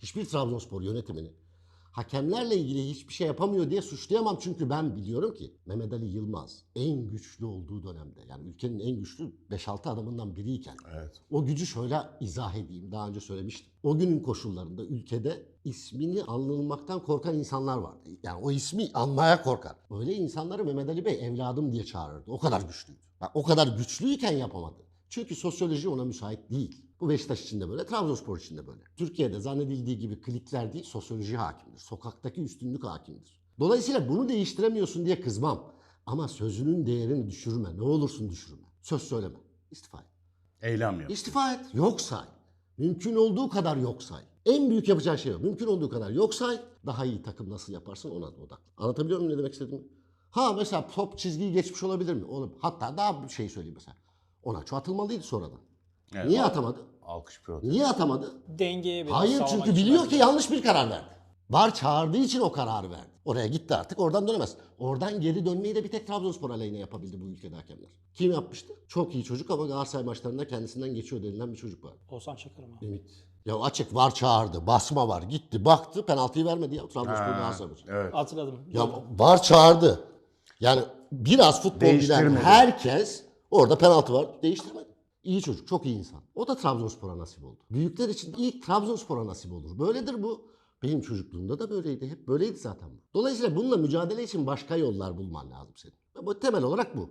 hiçbir Trabzonspor yönetimini hakemlerle ilgili hiçbir şey yapamıyor diye suçlayamam. Çünkü ben biliyorum ki Mehmet Ali Yılmaz en güçlü olduğu dönemde yani ülkenin en güçlü 5-6 adamından biriyken Evet. o gücü şöyle izah edeyim. Daha önce söylemiştim. O günün koşullarında ülkede ismini anılmaktan korkan insanlar vardı. Yani o ismi anmaya korkar. Öyle insanları Mehmet Ali Bey evladım diye çağırırdı. O kadar güçlüydü. Bak, o kadar güçlüyken yapamadı. Çünkü sosyoloji ona müsait değil. Bu Beşiktaş için de böyle, Trabzonspor için de böyle. Türkiye'de zannedildiği gibi klikler değil, sosyoloji hakimdir. Sokaktaki üstünlük hakimdir. Dolayısıyla bunu değiştiremiyorsun diye kızmam. Ama sözünün değerini düşürme. Ne olursun düşürme. Söz söyleme. İstifa et. Eylem yap. İstifa et. Yok say. Mümkün olduğu kadar yok say. En büyük yapacağın şey o. Mümkün olduğu kadar yok say. Daha iyi takım nasıl yaparsın ona odaklan. Anlatabiliyor muyum ne demek istediğimi? Ha mesela top çizgiyi geçmiş olabilir mi? Olur. Hatta daha bir şey söyleyeyim mesela. Ona atılmalıydı sonradan. Evet, Niye atamadı? Alkış protest. Niye atamadı? Dengeye biraz Hayır sağlamak çünkü için biliyor belki ki yanlış bir karar verdi. Var çağırdığı için o kararı verdi. Oraya gitti artık oradan dönemez. Oradan geri dönmeyi de bir tek Trabzonspor aleyhine yapabildi bu ülkede hakemler. Kim yapmıştı? Çok iyi çocuk ama Galatasaray maçlarında kendisinden geçiyor denilen bir çocuk var. Oğuzhan Çakır mı? Ümit. Ya açık var çağırdı, basma var, gitti, baktı, penaltıyı vermedi ya Trabzonspor Ha, Galatasaray maçı. evet. Hatırladım. Ya var çağırdı. Yani biraz futbol bilen Değiştirmedi. herkes orada penaltı var değiştirmedi. İyi çocuk, çok iyi insan. O da Trabzonspor'a nasip oldu. Büyükler için ilk Trabzonspor'a nasip olur. Böyledir bu. Benim çocukluğumda da böyleydi. Hep böyleydi zaten bu. Dolayısıyla bununla mücadele için başka yollar bulman lazım senin. Bu temel olarak bu.